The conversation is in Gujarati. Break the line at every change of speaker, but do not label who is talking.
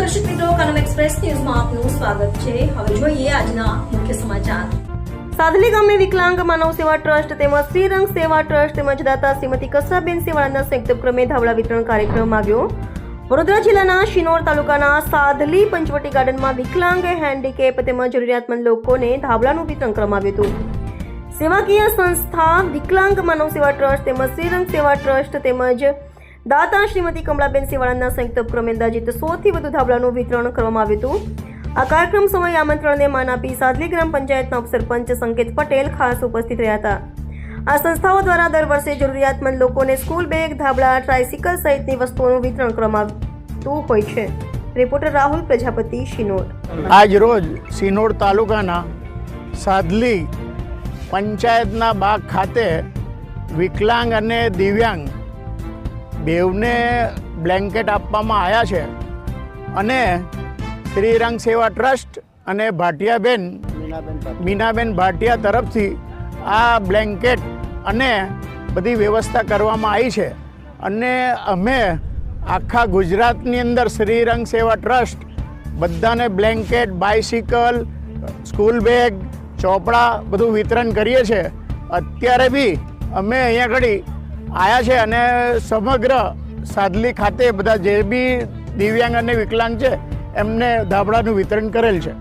દર્શક મિત્રો, કનમ એક્સપ્રેસ ન્યૂઝમાં આપનું સ્વાગત છે. હવે જોઈએ આજના મુખ્ય સમાચાર. સાદલી ગામે વિકલાંગ માનવ સેવા ટ્રસ્ટ તેમજ શ્રીરંગ સેવા ટ્રસ્ટ તેમજ દાતા શ્રીમતી કસાબેન સેવાળાના સંયુક્ત ઉપક્રમે ધાવડા વિતરણ કાર્યક્રમ આવ્યો. વડોદરા જિલ્લાના શિનોર તાલુકાના સાદલી પંચવટી ગાર્ડનમાં વિકલાંગ હેન્ડીકેપ તેમજ જરૂરિયાતમંદ લોકોને ધાબળાનું વિતરણ કરવામાં આવ્યું હતું. સેવાકીય સંસ્થા વિકલાંગ માનવ સેવા ટ્રસ્ટ તેમજ શ્રીરંગ સેવા ટ્રસ્ટ તેમજ દાતા શ્રીમતી કમલાબેન સેવાળાના સંયુક્ત ઉપક્રમે અંદાજિત સોથી વધુ ધાબળાનું વિતરણ કરવામાં આવ્યું હતું. આ કાર્યક્રમ સમયે આમંત્રણને માન આપી સાદલી ગ્રામ પંચાયતના ઉપસરપંચ સંકેત પટેલ ખાસ ઉપસ્થિત રહ્યા હતા. આ સંસ્થાઓ દ્વારા દર વર્ષે જરૂરિયાતમંદ લોકોને સ્કૂલ બેગ, ધાબળા, ટ્રાયસિકલ સહિતની વસ્તુઓનું વિતરણ કરવામાં આવતું હોય છે. રિપોર્ટર રાહુલ, પ્રજાપતિ શિનોર
આજ રોજ સિનોડ તાલુકાના સાદલી પંચાયતના બાગ ખાતે વિકલાંગ અને દિવ્યાંગ બેવને બ્લેન્કેટ આપવામાં આવ્યા છે. અને શ્રીરંગ સેવા ટ્રસ્ટ અને ભાટિયાબેન, મીનાબેન ભાટિયા તરફથી આ બ્લેન્કેટ અને બધી વ્યવસ્થા કરવામાં આવી છે. અને અમે આખા ગુજરાતની અંદર શ્રીરંગ સેવા ટ્રસ્ટ, બધાને બ્લેન્કેટ બાઇસિકલ સ્કૂલ બેગ, ચોપડા બધું વિતરણ કરીએ છીએ અત્યારે બી અમે અહીંયા ઘડી આવ્યા છે અને સમગ્ર સાદલી ખાતે બધા જે બી દિવ્યાંગ અને વિકલાંગ છે, એમને ધાબળાનું વિતરણ કરેલ છે.